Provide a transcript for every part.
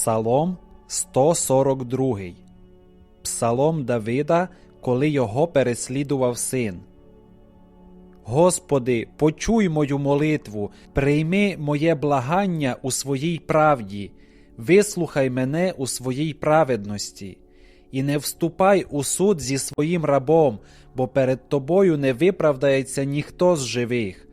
Псалом 142. Псалом Давида, коли його переслідував син. Господи, почуй мою молитву, прийми моє благання у своїй правді, вислухай мене у своїй праведності, і не вступай у суд зі своїм рабом, бо перед тобою не виправдається ніхто з живих.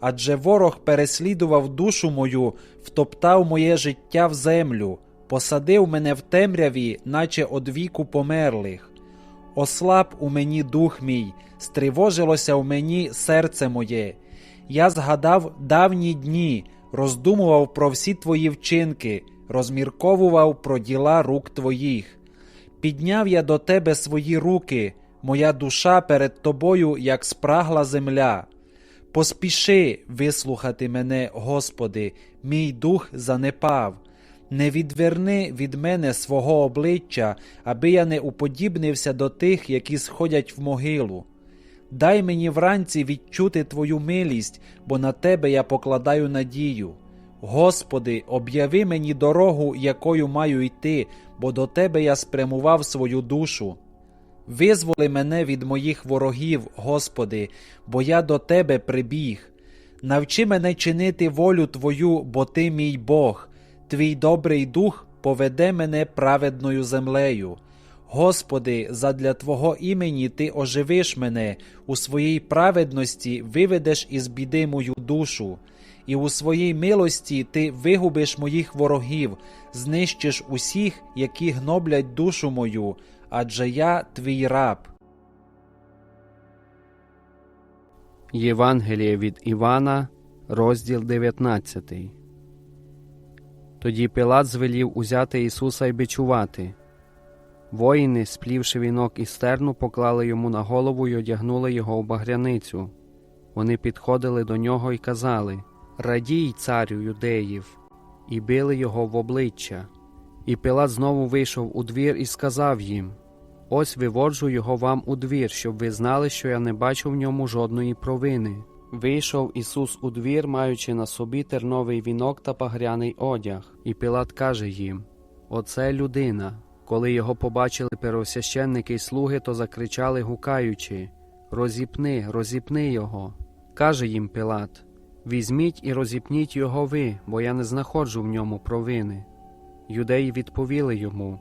Адже ворог переслідував душу мою, втоптав моє життя в землю, посадив мене в темряві, наче од віку померлих. Ослаб у мені дух мій, стривожилося в мені серце моє. Я згадав давні дні, роздумував про всі твої вчинки, розмірковував про діла рук твоїх. Підняв я до тебе свої руки, моя душа перед тобою, як спрагла земля. Поспіши вислухати мене, Господи, мій дух занепав. Не відверни від мене свого обличчя, аби я не уподібнився до тих, які сходять в могилу. Дай мені вранці відчути Твою милість, бо на Тебе я покладаю надію. Господи, об'яви мені дорогу, якою маю йти, бо до Тебе я спрямував свою душу. Визволи мене від моїх ворогів, Господи, бо я до Тебе прибіг. Навчи мене чинити волю Твою, бо Ти мій Бог, Твій добрий дух поведе мене праведною землею. Господи, задля Твого імені Ти оживиш мене, у своїй праведності виведеш із біди мою душу, і у своїй милості Ти вигубиш моїх ворогів, знищиш усіх, які гноблять душу мою, адже я твій раб. Євангеліє від Івана, розділ 19. Тоді Пилат звелів узяти Ісуса й бичувати. Воїни, сплівши вінок із стерну, поклали йому на голову й одягнули його в багряницю. Вони підходили до нього й казали Радій, царю юдеїв, і били його в обличчя. І Пилат знову вийшов у двір і сказав їм Ось виводжу його вам у двір, щоб ви знали, що я не бачу в ньому жодної провини. Вийшов Ісус у двір, маючи на собі терновий вінок та пагряний одяг, і Пилат каже їм Оце людина. Коли його побачили первосвященники й слуги, то закричали, гукаючи Розіпни, розіпни його. Каже їм Пилат Візьміть і розіпніть його ви, бо я не знаходжу в ньому провини. Юдеї відповіли йому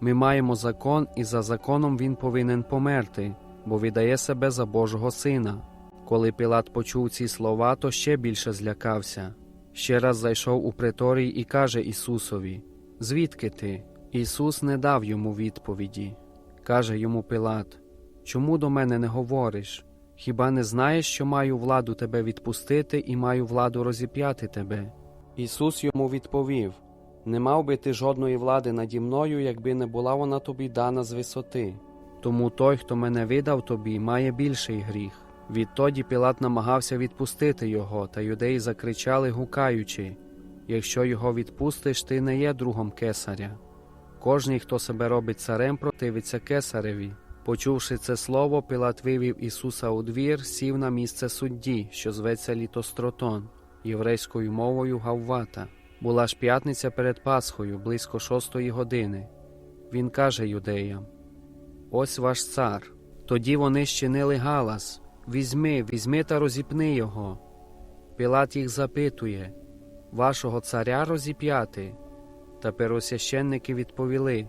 Ми маємо закон, і за законом він повинен померти, бо віддає себе за Божого сина. Коли Пілат почув ці слова, то ще більше злякався. Ще раз зайшов у приторій і каже Ісусові Звідки ти? Ісус не дав йому відповіді. Каже йому Пилат Чому до мене не говориш? Хіба не знаєш, що маю владу тебе відпустити і маю владу розіп'яти тебе? Ісус йому відповів Не мав би ти жодної влади наді мною, якби не була вона тобі дана з висоти. Тому той, хто мене видав тобі, має більший гріх. Відтоді Пілат намагався відпустити його, та юдеї закричали, гукаючи Якщо його відпустиш, ти не є другом кесаря. Кожний, хто себе робить царем, противиться кесареві. Почувши це слово, Пилат вивів Ісуса у двір, сів на місце судді, що зветься Літостротон, єврейською мовою Гаввата. Була ж п'ятниця перед Пасхою, близько шостої години. Він каже юдеям: Ось ваш цар. Тоді вони щинили галас Візьми, візьми та розіпни його. Пілат їх запитує Вашого царя розіп'яти. Та первосвященники відповіли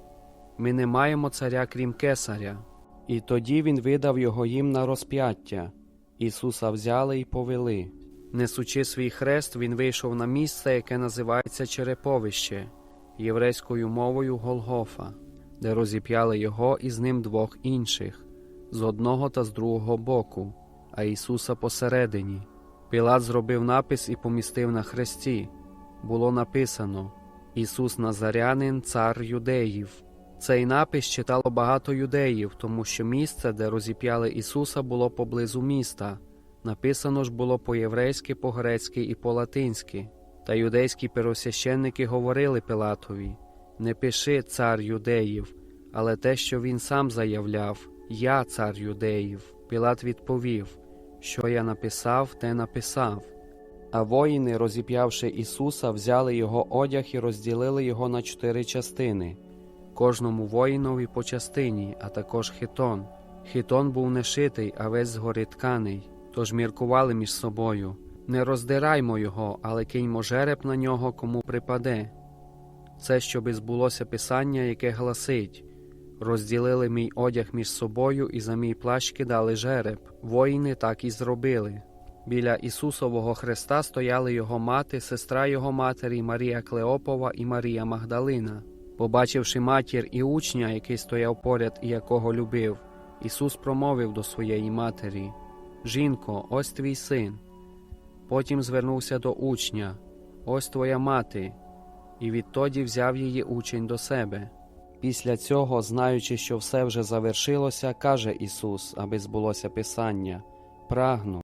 Ми не маємо царя крім кесаря. І тоді він видав його їм на розп'яття. Ісуса взяли і повели. Несучи свій хрест, він вийшов на місце, яке називається Череповище, єврейською мовою Голгофа, де розіп'яли його і з ним двох інших, з одного та з другого боку, а Ісуса посередині. Пілат зробив напис і помістив на хресті. Було написано Ісус Назарянин, цар юдеїв. Цей напис читало багато юдеїв, тому що місце, де розіп'яли Ісуса, було поблизу міста. Написано ж було по-єврейськи, по-грецьки і по-латинськи. Та юдейські первосвященники говорили Пилатові Не пиши цар юдеїв, але те, що він сам заявляв Я цар юдеїв. Пілат відповів Що я написав, те написав. А воїни, розіп'явши Ісуса, взяли його одяг і розділили його на чотири частини, кожному воїнові по частині, а також хитон. Хитон був не шитий, а весь згори тканий, тож міркували між собою. Не роздираймо його, але киньмо жереб на нього, кому припаде. Це щоби збулося писання, яке гласить розділили мій одяг між собою і за мій плащ кидали жереб. Воїни так і зробили. Біля Ісусового хреста стояли його мати, сестра його матері Марія Клеопова і Марія Магдалина. Побачивши матір і учня, який стояв поряд і якого любив, Ісус промовив до своєї матері: Жінко, ось твій син. Потім звернувся до учня: Ось твоя мати, і відтоді взяв її учень до себе. Після цього, знаючи, що все вже завершилося, каже Ісус, аби збулося Писання: Прагну.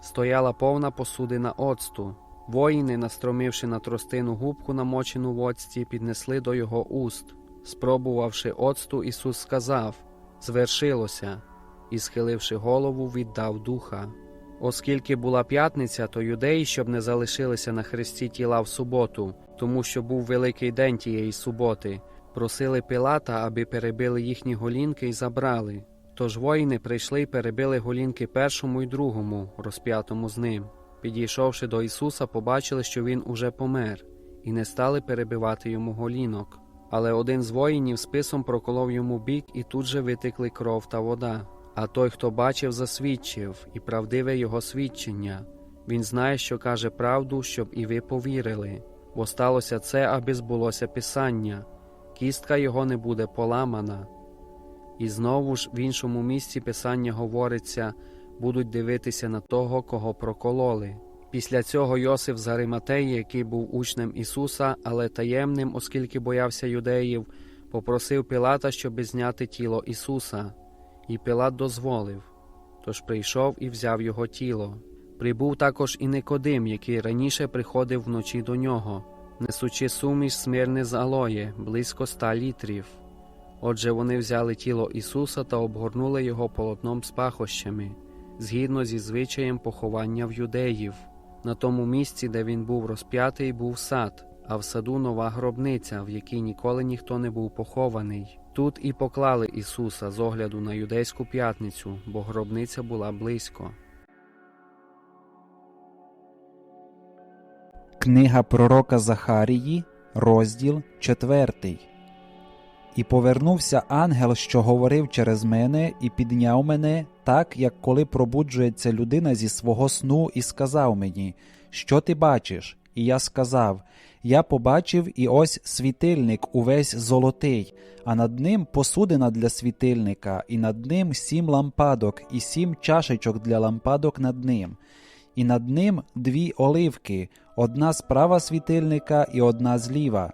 Стояла повна посудина оцту. Воїни, настромивши на тростину губку, намочену в оцті, піднесли до його уст. Спробувавши оцту, Ісус сказав: Звершилося, і, схиливши голову, віддав духа. Оскільки була п'ятниця, то юдеї, щоб не залишилися на хресті тіла в суботу, тому що був великий день тієї суботи, просили Пилата, аби перебили їхні голінки і забрали. Тож воїни прийшли й перебили голінки першому й другому, розп'ятому з ним. Підійшовши до Ісуса, побачили, що він уже помер, і не стали перебивати йому голінок. Але один з воїнів списом проколов йому бік, і тут же витекли кров та вода. А той, хто бачив, засвідчив, і правдиве його свідчення. Він знає, що каже правду, щоб і ви повірили, бо сталося це, аби збулося Писання. Кістка його не буде поламана. І знову ж в іншому місці Писання говориться будуть дивитися на того, кого прокололи. Після цього Йосиф з Ариматеї, який був учнем Ісуса, але таємним, оскільки боявся юдеїв, попросив Пилата, щоби зняти тіло Ісуса. І Пилат дозволив. Тож прийшов і взяв його тіло. Прибув також і Никодим, який раніше приходив вночі до нього, несучи суміш смирни з алоє, близько ста літрів. Отже, вони взяли тіло Ісуса та обгорнули його полотном з пахощами, згідно зі звичаєм поховання в юдеїв. На тому місці, де він був розп'ятий, був сад, а в саду нова гробниця, в якій ніколи ніхто не був похований. Тут і поклали Ісуса з огляду на юдейську п'ятницю, бо гробниця була близько. Книга пророка Захарії, розділ 4. І повернувся ангел, що говорив через мене, і підняв мене, так, як коли пробуджується людина зі свого сну, і сказав мені, Що ти бачиш? І я сказав: Я побачив, і ось світильник увесь золотий, а над ним посудина для світильника, і над ним сім лампадок, і сім чашечок для лампадок над ним і над ним дві оливки, одна справа світильника і одна зліва.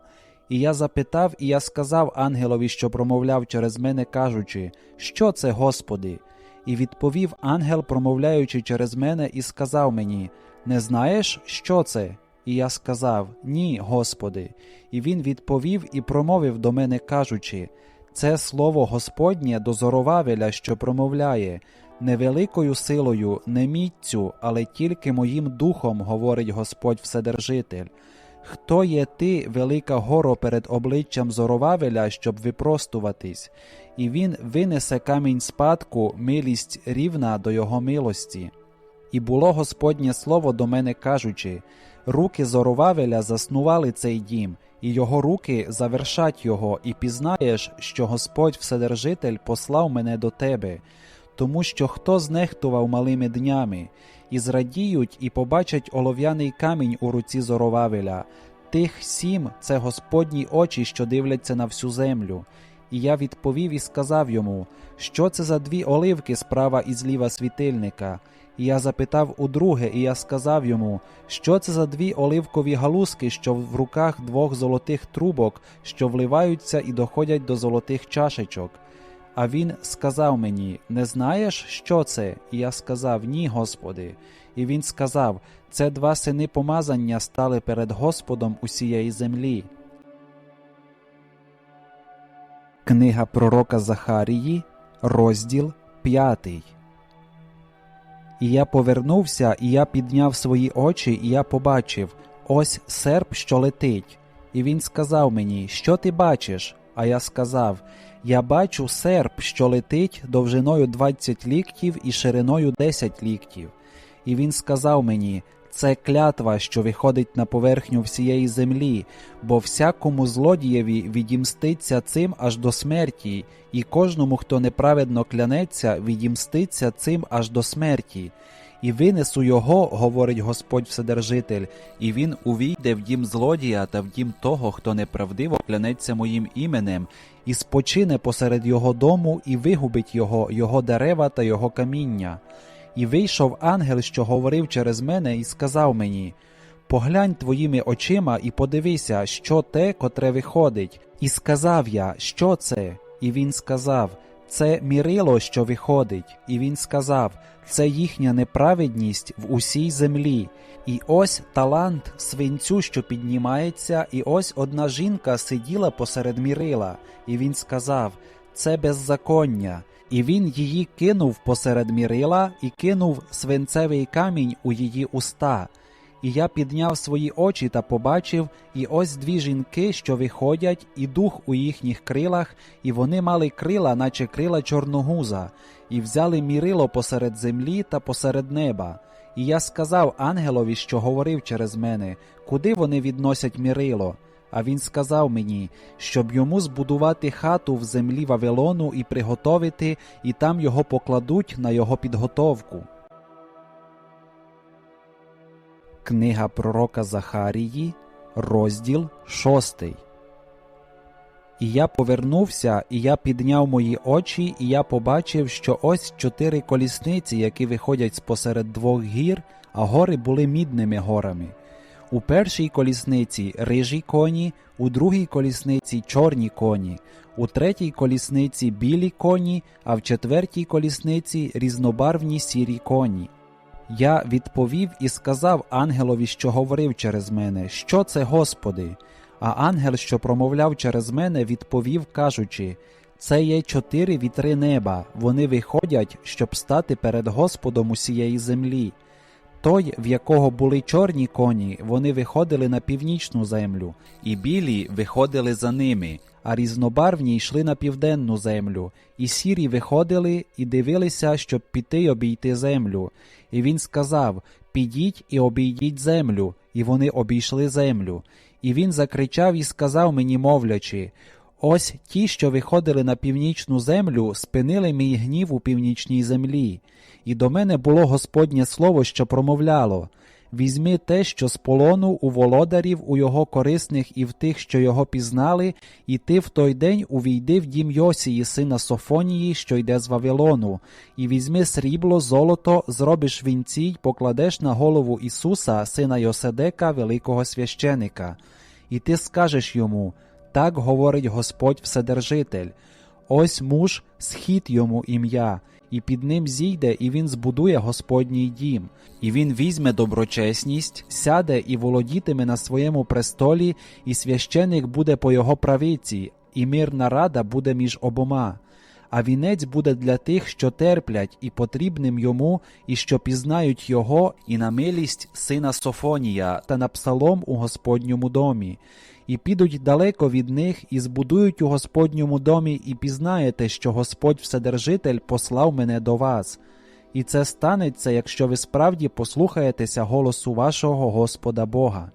І я запитав, і я сказав ангелові, що промовляв через мене, кажучи, Що це, Господи? І відповів ангел, промовляючи через мене, і сказав мені: Не знаєш, що це? І я сказав: Ні, Господи. І він відповів і промовив до мене, кажучи: Це слово Господнє до Зоровавеля, що промовляє. Невеликою силою, не міцю, але тільки моїм духом, говорить Господь Вседержитель. Хто є ти, велика горо перед обличчям Зоровавеля, щоб випростуватись, і він винесе камінь спадку, милість рівна до його милості. І було Господнє слово до мене кажучи: руки Зоровавеля заснували цей дім, і його руки завершать його, і пізнаєш, що Господь Вседержитель послав мене до тебе тому що хто знехтував малими днями, і зрадіють, і побачать олов'яний камінь у руці Зоровавеля. Тих сім це Господні очі, що дивляться на всю землю. І я відповів і сказав йому, що це за дві оливки справа і зліва світильника. І я запитав у друге, і я сказав йому, що це за дві оливкові галузки, що в руках двох золотих трубок, що вливаються і доходять до золотих чашечок. А він сказав мені: Не знаєш, що це? І я сказав: Ні, Господи. І він сказав: Це два сини помазання стали перед Господом усієї землі. Книга пророка Захарії, розділ 5. І я повернувся, і я підняв свої очі, і я побачив ось серп, що летить. І він сказав мені, що ти бачиш? А я сказав: Я бачу серп, що летить довжиною 20 ліктів і шириною 10 ліктів. І він сказав мені: це клятва, що виходить на поверхню всієї землі, бо всякому злодієві відімститься цим аж до смерті, і кожному, хто неправедно клянеться, відімститься цим аж до смерті. І винесу його, говорить Господь Вседержитель, і він увійде в дім злодія та в дім того, хто неправдиво клянеться моїм іменем, і спочине посеред його дому, і вигубить його, його дерева та його каміння. І вийшов ангел, що говорив через мене, і сказав мені: Поглянь твоїми очима і подивися, що те, котре виходить. І сказав я, що це? І він сказав: Це мірило, що виходить. І він сказав: Це їхня неправедність в усій землі. І ось талант свинцю, що піднімається, і ось одна жінка сиділа посеред мірила. І він сказав: Це беззаконня. І він її кинув посеред мірила і кинув свинцевий камінь у її уста. І я підняв свої очі та побачив, і ось дві жінки, що виходять, і дух у їхніх крилах, і вони мали крила, наче крила чорногуза, і взяли мірило посеред землі та посеред неба. І я сказав ангелові, що говорив через мене, куди вони відносять мірило. А він сказав мені, щоб йому збудувати хату в землі Вавилону і приготовити, і там його покладуть на його підготовку. Книга пророка Захарії, розділ шостий. І я повернувся, і я підняв мої очі, і я побачив, що ось чотири колісниці, які виходять спосеред двох гір, а гори були мідними горами. У першій колісниці рижі коні, у другій колісниці чорні коні, у третій колісниці білі коні, а в четвертій колісниці різнобарвні сірі коні. Я відповів і сказав ангелові, що говорив через мене, що це, Господи. А ангел, що промовляв через мене, відповів, кажучи: Це є чотири вітри неба, вони виходять, щоб стати перед Господом усієї землі. Той, в якого були чорні коні, вони виходили на північну землю, і білі виходили за ними, а різнобарвні йшли на південну землю, і сірі виходили і дивилися, щоб піти й обійти землю. І він сказав: Підіть і обійдіть землю, і вони обійшли землю. І він закричав і сказав мені, мовлячи: Ось ті, що виходили на північну землю, спинили мій гнів у північній землі. І до мене було Господнє слово, що промовляло: Візьми те, що з полону у володарів, у його корисних і в тих, що його пізнали, і ти в той день увійди в дім Йосії, сина Софонії, що йде з Вавилону, і візьми срібло, золото, зробиш вінці й покладеш на голову Ісуса, сина Йоседека, великого священика. І ти скажеш йому: Так говорить Господь Вседержитель. Ось муж, схід йому ім'я, і під ним зійде, і він збудує Господній дім, і він візьме доброчесність, сяде і володітиме на своєму престолі, і священик буде по його правиці, і мирна рада буде між обома. А вінець буде для тих, що терплять, і потрібним йому, і що пізнають його, і на милість сина Софонія, та на псалом у Господньому домі і підуть далеко від них, і збудують у Господньому домі, і пізнаєте, що Господь Вседержитель послав мене до вас. І це станеться, якщо ви справді послухаєтеся голосу вашого Господа Бога.